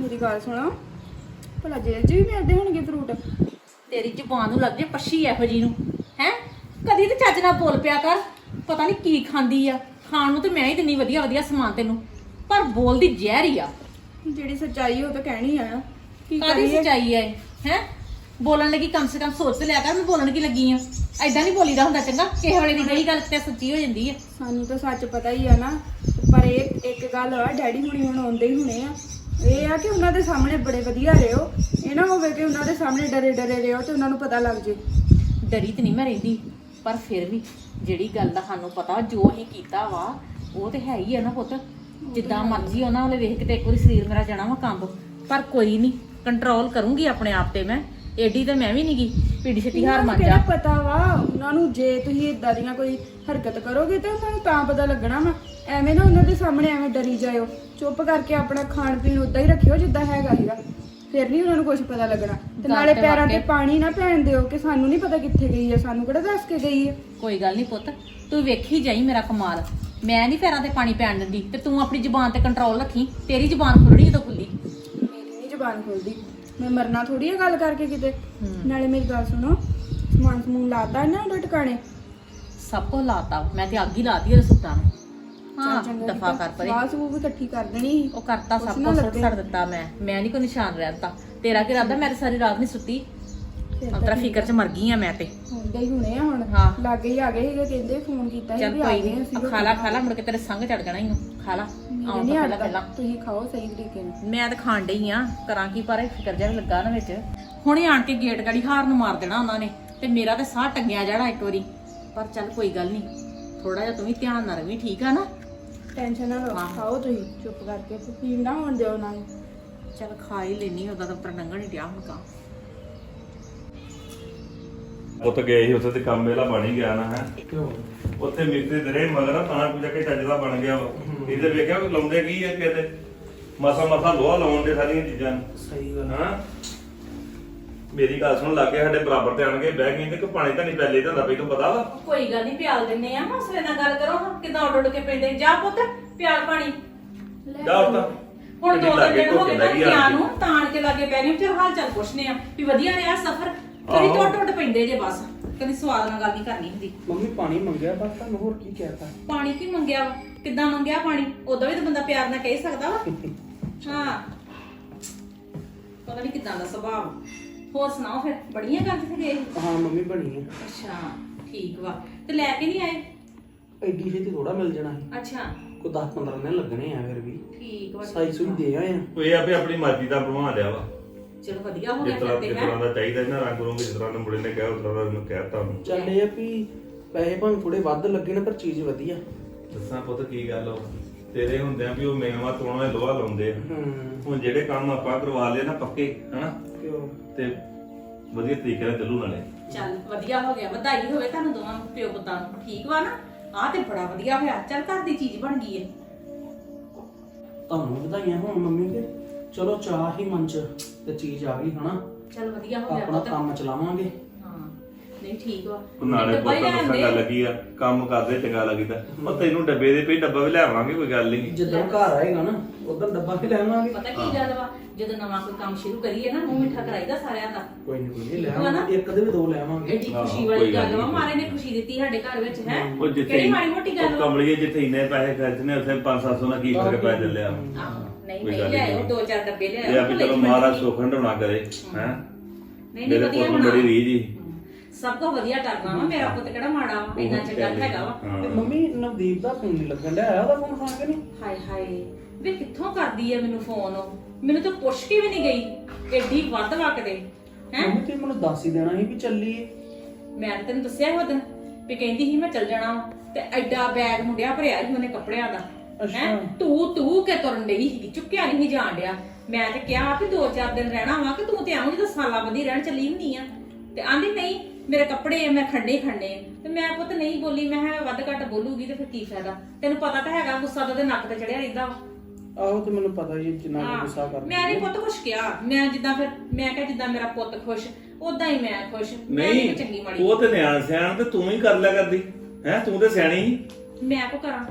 ਮੇਰੀ ਗੱਲ ਸੁਣੋ। ਭਲਾ ਜੇਲ੍ਹ 'ਚ ਵੀ ਮਿਲਦੇ ਹੋਣਗੇ ਫਰੂਟ ਤੇਰੀ ਜ਼ੁਬਾਨ ਨੂੰ ਲੱਗ ਜੇ ਪੱਛੀ ਇਹੋ ਜੀ ਨੂੰ ਹੈ? ਕਦੀ ਤੇ ਚੱਜ ਨਾਲ ਬੋਲ ਪਿਆ ਕਰ। ਪਤਾ ਨਹੀਂ ਕੀ ਖਾਂਦੀ ਆ। ਖਾਣ ਨੂੰ ਤੇ ਮੈਂ ਹੀ ਦਿੰਨੀ ਵਧੀਆ ਵਧੀਆ ਸਮਾਨ ਤੈਨੂੰ। ਪਰ ਬੋਲਦੀ ਜ਼ਹਿਰ ਹੀ ਆ। ਜਿਹੜੀ ਸੱਚਾਈ ਉਹ ਤਾਂ ਕਹਿਣੀ ਆ। ਕੀ ਕਾਦੀ ਕਰੀਏ? ਸਚਾਈ ਐ ਹੈ? ਬੋਲਣ ਲੱਗੀ ਕਮ ਸੇ ਕਮ ਸੋਚ ਤੇ ਲਿਆ ਕਰ ਮੈਂ ਬੋਲਣ ਕੀ ਲੱਗੀ ਆ। ਐਦਾਂ ਨਹੀਂ ਬੋਲੀਦਾ ਹੁੰਦਾ ਚੰਗਾ ਕਿਸੇ ਵੇਲੇ ਦੀ ਗਈ ਗੱਲ ਤੇ ਸੱਚੀ ਹੋ ਜਾਂਦੀ ਆ। ਸਾਨੂੰ ਤਾਂ ਸੱਚ ਪਤਾ ਹੀ ਆ ਨਾ। ਪਰ ਇਹ ਇੱਕ ਗੱਲ ਆ ਡੈਡੀ ਹੁਣੀ ਹੁਣ ਆਉਂਦੇ ਹੀ ਹੁਣੇ ਆ। ਇਹ ਆ ਕਿ ਉਹਨਾਂ ਦੇ ਸਾਹਮਣੇ ਬੜੇ ਵਧੀਆ ਰਹੋ। ਇਹ ਨਾ ਹੋਵੇ ਕਿ ਉਹਨਾਂ ਦੇ ਸਾਹਮਣੇ ਡਰੇ ਡਰੇ ਰਹੋ ਤੇ ਉਹਨਾਂ ਨੂੰ ਪਤਾ ਲੱਗ ਜੇ। ਡਰੀ ਤੇ ਨਹੀਂ ਮੈਂ ਰਹਿੰਦੀ, ਪਰ ਫਿਰ ਵੀ ਜਿਹੜੀ ਗੱਲ ਦਾ ਸਾਨੂੰ ਪਤਾ ਜੋ ਅਸੀਂ ਕੀਤਾ ਵਾ, ਉਹ ਤੇ ਹੈ ਹੀ ਆ ਨਾ ਪੁੱਤ। ਜਿੱਦਾਂ ਮਰਜ਼ੀ ਉਹਨਾਂ ਵਾਲੇ ਵੇਖ ਕੇ ਤੇ ਇੱਕ ਵਾਰੀ ਸਰੀਰ ਮੇਰਾ ਜਾਣਾ ਵਾ ਕੰਬ। ਪਰ ਕੋਈ ਨਹੀਂ ਕੰਟਰੋਲ ਕਰੂੰਗੀ ਆਪਣੇ ਆਪ ਤੇ ਮੈਂ। ਏਡੀ ਤੇ ਮੈਂ ਵੀ ਨਹੀਂ ਗਈ ਪੀੜੀ ਛੱਟੀ ਹਾਰ ਮੰਨ ਜਾ। ਕਿਹੜਾ ਪਤਾ ਵਾ? ਉਹਨਾਂ ਨੂੰ ਜੇ ਤੁਸੀਂ ਇਦਾਂ ਦੀਆਂ ਕੋਈ ਹਰਕਤ ਕਰੋਗੇ ਤਾਂ ਉਹਨਾਂ ਨੂੰ ਤਾਂ ਪਤਾ ਲੱਗਣਾ ਵਾ। ਐਵੇਂ ਨਾ ਉਹਨਾਂ ਦੇ ਸਾਹਮਣੇ ਐਵੇਂ ਡਰੀ ਜਾਇਓ। ਚੁੱਪ ਕਰਕੇ ਆਪਣਾ ਖਾਣ ਪੀਣ ਉਦਾਂ ਹੀ ਰੱਖਿਓ ਜਿੱਦਾਂ ਹੈਗਾ ਹੀਗਾ ਫਿਰ ਨਹੀਂ ਉਹਨਾਂ ਨੂੰ ਕੁਝ ਪਤਾ ਲੱਗਣਾ। ਤੇ ਨਾਲੇ ਪੈਰਾਂ ਤੇ। ਪਾਣੀ ਨਾ ਪੈਣ ਦਿਓ ਕਿ ਸਾਨੂੰ ਨਹੀਂ ਪਤਾ ਕਿੱਥੇ ਗਈ ਹੈ ਸਾਨੂੰ ਕਿਹੜਾ ਦੱਸ ਕੇ ਗਈ ਹੈ ਕੋਈ ਗੱਲ ਨਹੀਂ ਪੁੱਤ ਤੂੰ ਵੇਖੀ ਜਾਈ ਮੇਰਾ ਕਮਾਲ। ਮੈਂ ਨਹੀਂ ਪੈਰਾਂ ਤੇ ਪਾਣੀ ਪੈਣ ਦਿੰਦੀ ਤੇ ਤੂੰ ਆਪਣੀ ਜ਼ੁਬਾਨ ਤੇ ਕੰਟਰੋਲ ਰੱਖੀ। ਤੇਰੀ ਜ਼ੁਬਾਨ ਖੁੱਲਣੀ ਜਦੋਂ ਖੁੱਲੀ ਮੇਰੀ ਨਹੀਂ ਜ਼ਬਾਨ ਖੁੱਲਦੀ ਮੈਂ ਮਰਨਾ ਥੋੜੀ ਹੈ ਗੱਲ ਕਰਕੇ ਕਿਤੇ। ਨਾਲੇ ਮੇਰੀ ਗੱਲ ਸੁਣੋ ਸਮਾਨ ਸਮੂਨ ਲਾਤਾ ਨਾ ਉਹਦੇ ਟਿਕਾਣੇ ਸਭ ਕੁਝ ਲਾਤਾ। ਮੈਂ ਤੇ ਅੱਗ ਹੀ ਲਾਤੀ ਉਹਦੇ ਸੁੱਟਾਂ ਨੂੰ। ਹਾਂ ਦਫਾ। ਕਰ ਪਰੇ। ਸਵਾਹ ਸਵੂਹ ਵੀ ਇਕੱਠੀ ਕਰ ਦੇਣੀ। ਉਹ ਕਰਤਾ ਸਭ ਕੁਝ ਸੁੱਟ ਦਿੱਤਾ ਮੈਂ। ਮੈਂ ਨਹੀਂ ਕੋਈ ਨਿਸ਼ਾਨ ਰਹਿਤਾ ਤੇਰਾ ਕੀ ਰਾਦਾ ਮੈਂ ਤਾਂ ਸਾਰੀ ਰਾਤ ਨਹੀਂ ਸੁੱਤੀ। ਅੰਤਰਾ ਫਿਕਰ ਚ ਮਰ ਗਈ ਆ ਮੈਂ ਤੇ। ਹੁੰਦੇ ਹੀ ਹੁਣੇ ਆ ਹੁਣ। ਹਾਂ। ਲਾਗੇ ਹੀ ਆ ਗਏ ਸੀਗੇ ਕਹਿੰਦੇ ਫੋਨ ਕੀਤਾ ਸੀ ਚੱਲ ਵੀ ਆ ਕੋਈ ਗਏ ਨਹੀਂ ਅਸੀਂ ਖਾ ਲਾ ਖਾ ਲਾ ਮੁੜ ਕੇ ਤੇਰੇ ਸੰਗ ਚੜ ਜਾਣਾ ਹੀ ਖਾ ਲਾ ਆਉਣ ਨਹੀਂ ਤੋਂ ਪਹਿਲਾਂ ਪਹਿਲਾਂ। ਤੁਸੀਂ ਖਾਓ ਸਹੀ ਤਰੀਕੇ ਨਾਲ। ਮੈਂ ਤਾਂ ਖਾਣ ਡਈ ਆ ਕਰਾਂ ਕੀ ਪਰ ਇਹ ਫਿਕਰ ਜਿਹਾ ਵੀ ਲੱਗਾ ਨਾ ਵਿੱਚ। ਹੁਣੇ ਆਣ ਕੇ ਗੇਟ ਗੜੀ ਹਾਰ ਨੂੰ ਮਾਰ ਦੇਣਾ ਉਹਨਾਂ ਨੇ ਤੇ ਮੇਰਾ ਤੇ ਸਾਹ ਟੰਗਿਆ ਜਾਣਾ ਇੱਕ ਵਾਰੀ। ਪਰ ਚੱਲ ਕੋਈ ਗੱਲ ਨਹੀਂ ਥੋੜਾ ਜਿਹਾ ਤੂੰ ਵੀ ਧਿਆਨ ਨਾਲ ਰਵੀ ਠੀਕ ਆ ਨਾ? ਟੈਨਸ਼ਨ ਨਾ ਲਓ ਹਾਂ। ਖਾਓ ਤੁਸੀਂ ਚੁੱਪ ਕਰਕੇ। ਫੀਲ ਨਾ ਹੋਣ ਦਿਓ ਨਾ। ਚੱਲ ਖਾ ਹੀ ਲੈਣੀ ਉਹਦਾ ਤਾਂ ਪਰ ਨੰਗਣ ਹੀ ਡਿਆ ਹੁਣ ਕਾ ਉੱਥੇ ਗਏ ਸੀ ਉੱਥੇ ਤੇ ਕੰਮ ਵੇਲਾ ਬਣ ਹੀ ਗਿਆ ਨਾ ਹੈ। ਉੱਥੇ ਮਿਸਤਰੀ ਦਰੇ ਮਗਰ ਤਾਂ ਕੁਝ ਕੇ ਚੱਜ ਦਾ ਬਣ ਗਿਆ ਵਾ। ਇਹਦੇ ਵੇਖਿਆ ਵੀ ਲਾਉਂਦੇ ਕੀ ਆ ਕਿਤੇ ਮਸਾ ਮਸਾ ਲੋਹਾ ਲਾਉਣ ਦੇ ਸਾਰੀਆਂ ਚੀਜ਼ਾਂ ਨੂੰ। ਸਹੀ ਗੱਲ। ਹਾਂ। ਮੇਰੀ ਗੱਲ ਸੁਣ ਲੱਗੇ ਸਾਡੇ ਬਰਾਬਰ ਤੇ ਆਣਗੇ ਬਹਿ ਗਏ ਤੇ ਕਿ ਪਾਣੀ ਤਾਂ ਨਹੀਂ ਪਹਿਲੇ ਤਾਂ ਹੁੰਦਾ ਪਹਿਲਾਂ ਪਤਾ ਵਾ। ਕੋਈ ਗੱਲ ਨਹੀਂ ਪਿਆਲ ਦਿੰਨੇ ਆ ਹੌਸਲੇ ਨਾਲ ਗੱਲ ਕਰੋ ਕਿਦਾਂ ਉੱਡ ਉੱਡ ਕੇ ਪੈਂਦੇ ਜਾ ਪੁੱਤ ਪਿਆਲ ਪਾਣੀ। ਜਾ ਹੁਣ ਦੋ ਤਿੰਨ ਦਿਨ ਹੋ ਗਏ ਤਾਂ ਲੱਗੀ ਪਿਆ ਨੂੰ ਤਾਣ ਕੇ ਲਾਗੇ ਗਏ ਫਿਰ ਹਾਲ ਚਾਲ ਪੁੱਛਨੇ ਆ ਵੀ ਵਧੀਆ ਰਿਹਾ ਸਫ਼ਰ? ਕਦੀ ਆਹੋ। ਟੁੱਟ ਟੁੱਟ ਪੈਂਦੇ ਜੇ ਬਸ। ਕਦੀ ਸਵਾਦ ਨਾਲ ਗੱਲ ਨਹੀਂ ਕਰਨੀ ਹੁੰਦੀ। ਮੰਮੀ ਪਾਣੀ ਮੰਗਿਆ ਬਸ ਤੁਹਾਨੂੰ ਹੋਰ ਕੀ ਕਹਿਤਾ? ਪਾਣੀ ਕੀ ਮੰਗਿਆ ਵਾ? ਕਿੱਦਾਂ ਮੰਗਿਆ ਪਾਣੀ? ਉਦੋਂ ਵੀ ਤਾਂ ਬੰਦਾ ਪਿਆਰ ਨਾਲ ਕਹਿ ਸਕਦਾ ਵਾ। ਹਾਂ। ਪਤਾ ਨਹੀਂ ਕਿੱਦਾਂ ਦਾ ਸੁਭਾਅ ਵਾ। ਹੋਰ ਸੁਣਾਓ ਫਿਰ? ਬੜੀਆਂ ਗੱਲ ਕਿੱਥੇ ਗਏ? ਹਾਂ ਮੰਮੀ ਬਣੀ ਹੈ ਅੱਛਾ ਠੀਕ ਵਾ। ਤੇ ਲੈ ਕੇ ਨਹੀਂ ਆਏ? ਐਡੀ ਛੇਤੀ ਥੋੜਾ ਮਿਲ ਜਾਣਾ ਹੈ ਅੱਛਾ। ਕੋਈ 10 15 ਦਿਨ ਲੱਗਣੇ ਆ ਫਿਰ ਵੀ। ਠੀਕ ਵਾ ਸਾਈ ਸੂਈ ਦੇ ਆਏ ਆ। ਉਹ ਇਹ ਆ ਵੀ ਆਪਣੀ ਮਰਜ਼ੀ ਦਾ ਬਣਵਾ ਲਿਆ ਵਾ। ਚਲੋ ਵਧੀਆ ਹੋ ਜਿਸ ਗਿਆ ਤਰ੍ਹਾਂ ਫਿਰ ਜਿਸ ਤੇ ਤਰ੍ਹਾਂ ਹੈ ਦਾ ਚਾਹੀਦਾ ਸੀ ਨਾ ਰੰਗ ਰੂੰਗ ਜਿਸ ਤਰ੍ਹਾਂ ਦੇ ਮੁੰਡੇ ਨੇ ਕਿਹਾ ਉਸ ਤਰ੍ਹਾਂ ਦਾ ਉਹਨੂੰ ਕਹਿਤਾ ਉਹਨੂੰ। ਚੱਲ ਇਹ ਆ ਵੀ ਪੈਸੇ ਭਾਵੇਂ ਥੋੜੇ ਵੱਧ ਲੱਗੇ ਨਾ ਪਰ ਚੀਜ਼ ਵਧੀਆ। ਦੱਸਾਂ ਪੁੱਤ ਕੀ ਗੱਲ ਹੋ ਤੇਰੇ ਹੁੰਦਿਆਂ ਵੀ ਉਹ ਮੇਵਾ ਦੇ ਲੋਹਾ ਲਾਉਂਦੇ ਆ। ਹੂੰ। ਹੁਣ ਜਿਹੜੇ ਕੰਮ ਆਪਾਂ ਕਰਵਾ ਲਏ ਨਾ ਪੱਕੇ ਹਨਾ? ਕਿਉਂ? ਤੇ ਵਧੀਆ ਤਰੀਕੇ ਨਾਲ ਚੱਲੂ ਨਾਲੇ। ਚੱਲ ਵਧੀਆ ਹੋ ਗਿਆ ਵਧਾਈ ਹੋਵੇ ਤੁਹਾਨੂੰ ਦੋਵਾਂ ਪਿਓ ਪੁੱਤਾਂ ਨੂੰ। ਠੀਕ ਵਾ ਨਾ? ਆਹ ਤੇ ਬੜਾ ਵਧੀਆ ਹੋਇਆ। ਚੱਲ ਘਰ ਦੀ ਚੀਜ਼ ਬਣ ਗਈ ਏ। ਤੁਹਾਨੂੰ ਵਧਾਈਆਂ ਹੁਣ ਮੰਮੀ ਕੇ? ਚਲੋ ਚਾਹ ਹੀ ਮਨ ਚ ਤੇ ਚੀਜ਼ ਆ ਗਈ ਹਨਾ? ਚੱਲ ਵਧੀਆ ਹੋ ਗਿਆ ਆਪਣਾ ਪੁੱਤ। ਕੰਮ ਚਲਾਵਾਂਗੇ। ਹਾਂ ਨਹੀਂ ਠੀਕ ਵਾ। ਉਹ ਨਾਲੇ ਡੱਬਾ ਹੀ ਪੁੱਤ। ਗੱਲ ਆ ਕੰਮ ਕਰਦੇ ਚੰਗਾ ਲੱਗਦਾ। ਉਹ ਤੈਨੂੰ ਡੱਬੇ ਦੇ ਪਈ ਡੱਬਾ ਵੀ ਲੈ ਆਵਾਂਗੇ ਕੋਈ ਗੱਲ ਨਹੀਂ। ਜਦੋਂ ਘਰ ਆਏਗਾ ਨਾ ਉਦੋਂ ਡੱਬਾ ਵੀ ਲੈ ਆਵਾਂਗੇ। ਪਤਾ ਕੀ ਗੱਲ ਵਾ ਜਦੋਂ ਨਵਾਂ ਕੋਈ ਕੰਮ ਸ਼ੁਰੂ ਕਰੀਏ ਨਾ ਮੂੰਹ ਮਿੱਠਾ ਕਰਾਈਦਾ ਸਾਰਿਆਂ ਦਾ। ਕੋਈ ਨਹੀਂ ਕੋਈ ਨਹੀਂ ਲੈ ਠੀਕ ਵਾ ਨਾ? ਆਵਾਂਗੇ ਇੱਕ ਦੇ ਵੀ ਦੋ ਲੈ ਆਵਾਂਗੇ। ਐਡੀ ਖੁਸ਼ੀ ਕੋਈ ਵਾਲੀ ਗੱਲ ਗੱਲ ਵਾ ਨਹੀਂ। ਮਾਰੇ ਨੇ ਖੁਸ਼ੀ ਦਿੱਤੀ ਸਾਡੇ ਘਰ ਵਿੱਚ ਹੈ? ਉਹ ਜਿੱਥੇ ਕਿਹੜੀ ਮਾੜੀ ਮੋਟੀ ਗੱਲ ਉਹ ਵਾ? ਕਮਲੀਏ ਜਿੱਥੇ ਇੰਨੇ ਪੈਸੇ ਖਰਚਨੇ ਉੱਥੇ 5-700 ਨਾਲ ਕੀ ਫ਼ਰਕ ਪੈ ਚੱਲਿਆ? ਆਹੋ, ਨਹੀਂ ਕੋਈ ਨਹੀਂ ਗੱਲ ਲਿਆਇਓ ਨਹੀਂ। ਦੋ ਚਾਰ ਡੱਬੇ ਇਹ ਲਿਆਇਓ ਆ ਵੀ ਚਲੋ ਮਹਾਰਾਜ ਸੁਖ ਹੰਡਾਉਣਾ ਕਰੇ ਹੈ। ਨਹੀਂ ਨਹੀਂ ਮੇਰੇ ਵਧੀਆ ਕੋਲ ਬੜੀ ਬਣਾ। ਰੀਝ ਜੀ ਸਭ ਤੋਂ ਵਧੀਆ ਕਰਨਾ ਵਾ ਮੇਰਾ ਪੁੱਤ ਕਿਹੜਾ ਮਾੜਾ ਵਾ ਇੰਨਾ ਚੰਗਾ ਹੈਗਾ ਵਾ। ਤੇ ਹਾਂ ਮੰਮੀ ਨਵਦੀਪ ਦਾ ਫੋਨ ਨਹੀਂ ਲੱਗਣ ਡਿਆ ਆਇਆ ਉਹਦਾ ਫੋਨ ਖਾਣ ਕੇ ਨਹੀਂ ਹਾਏ ਹਾਏ ਵੇ ਕਿੱਥੋਂ ਕਰਦੀ ਐ ਮੈਨੂੰ ਫੋਨ? ਉਹ ਮੈਨੂੰ ਤਾਂ ਪੁੱਛ ਕੇ ਵੀ ਨਹੀਂ ਗਈ ਐਡੀ ਵੱਧ ਵਕਦੇ ਹੈ? ਮੰਮੀ ਤੇ ਮੈਨੂੰ ਦੱਸ ਹੀ ਦੇਣਾ ਸੀ ਵੀ ਚੱਲੀਏ ਮੈਂ ਤਾਂ ਤੈਨੂੰ ਦੱਸਿਆ ਉਹ ਦਿਨ ਵੀ ਕਹਿੰਦੀ ਸੀ ਮੈਂ ਚੱਲ ਜਾਣਾ ਵਾ। ਤੇ ਐਡਾ ਬੈਗ ਮੁੰਡਿਆ ਭਰਿਆ ਸੀ ਉਹਨੇ ਕੱਪੜਿਆਂ ਦਾ। ਅੱਛਾ। ਹੈ? ਤੂੰ ਤੂੰ ਕੇ ਤੁਰਨ ਡਈ ਸੀ ਚੁੱਕਿਆ ਨਹੀਂ ਜਾਣ ਡਿਆ। ਮੈਂ ਤੇ ਕਿਹਾ ਵੀ ਦੋ ਚਾਰ ਦਿਨ ਰਹਿਣਾ ਵਾ ਕਿ ਤੂੰ ਤੇ ਆਉਂ ਜਦੋਂ ਸਾਲਾਂ ਬੰਦੀ ਰਹਿਣ ਚੱਲੀ ਹੁੰਦੀ ਆ। ਤੇ ਆਂਦੀ ਨਹੀਂ ਮੇਰੇ ਕੱਪੜੇ ਆ ਮੈਂ ਖੰਡੇ ਖੰਡੇ ਆ। ਤੇ ਮੈਂ ਪੁੱਤ ਨਹੀਂ ਬੋਲੀ ਮੈਂ ਕਿਹਾ ਵੱਧ ਘੱਟ ਬੋਲੂਗੀ ਤੇ ਫਿਰ ਕੀ ਫਾਇਦਾ? ਤੈਨੂੰ ਪਤਾ ਤਾਂ ਹੈਗਾ ਗੁੱਸਾ ਤਾਂ ਉਹਦੇ ਨੱਕ ਤੇ ਚੜਿਆ ਰਹਿੰਦਾ ਵਾ। ਆਹੋ ਤੇ ਮੈਨੂੰ ਪਤਾ ਹੀ ਹੈ ਜਿੰਨਾ ਕੁ ਹਾਂ, ਗੁੱਸਾ ਕਰਦੀ ਮੈਂ ਨਹੀਂ ਪੁੱਤ ਕੁਛ ਕਿਹਾ। ਮੈਂ ਜਿੱਦਾਂ ਫਿਰ ਮੈਂ ਕਿਹਾ ਜਿੱਦਾਂ ਮੇਰਾ ਪੁੱਤ ਖੁਸ਼ ਉਦਾਂ ਹੀ ਮੈਂ ਖੁਸ਼। ਮੈਂ ਨਹੀਂ ਚੰਗੀ ਨਹੀਂ ਮਾੜੀ। ਉਹ ਤੇ ਨਿਆਣ ਸਿਆਣ ਤੇ ਤੂੰ ਹੀ ਕਰ ਲਿਆ ਕਰਦੀ। ਹੈ ਤੂੰ ਤੇ ਸਿਆਣੀ ਸੀ। ਮੈਂ ਕੋ ਕਰਾਂ?